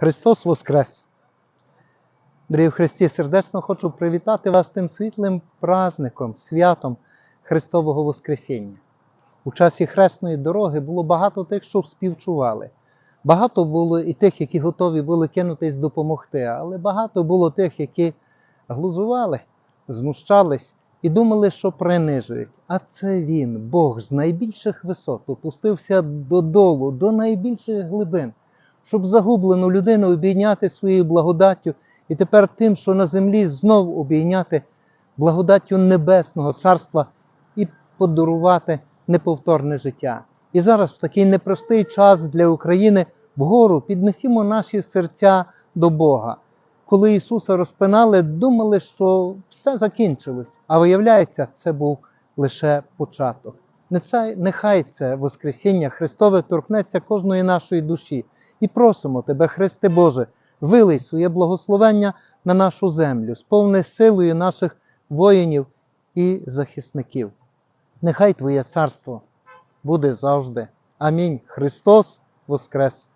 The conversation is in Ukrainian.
Христос Воскрес! Дорогі в Христі, сердечно хочу привітати вас тим світлим праздником, святом Христового Воскресіння. У часі хресної дороги було багато тих, що співчували. Багато було і тих, які готові були кинутись допомогти, але багато було тих, які глузували, знущались і думали, що принижують. А це він, Бог з найбільших висот, опустився додолу, до найбільших глибин, щоб загублену людину обійняти своєю благодаттю, і тепер тим, що на землі знов обійняти благодаттю Небесного Царства і подарувати неповторне життя. І зараз, в такий непростий час для України, вгору піднесімо наші серця до Бога. Коли Ісуса розпинали, думали, що все закінчилось, а виявляється, це був лише початок. Нехай- це Воскресіння Христове торкнеться кожної нашої душі. І просимо Тебе, Христе Боже, вилий своє благословення на нашу землю, сповни силою наших воїнів і захисників. Нехай Твоє царство буде завжди. Амінь. Христос Воскрес!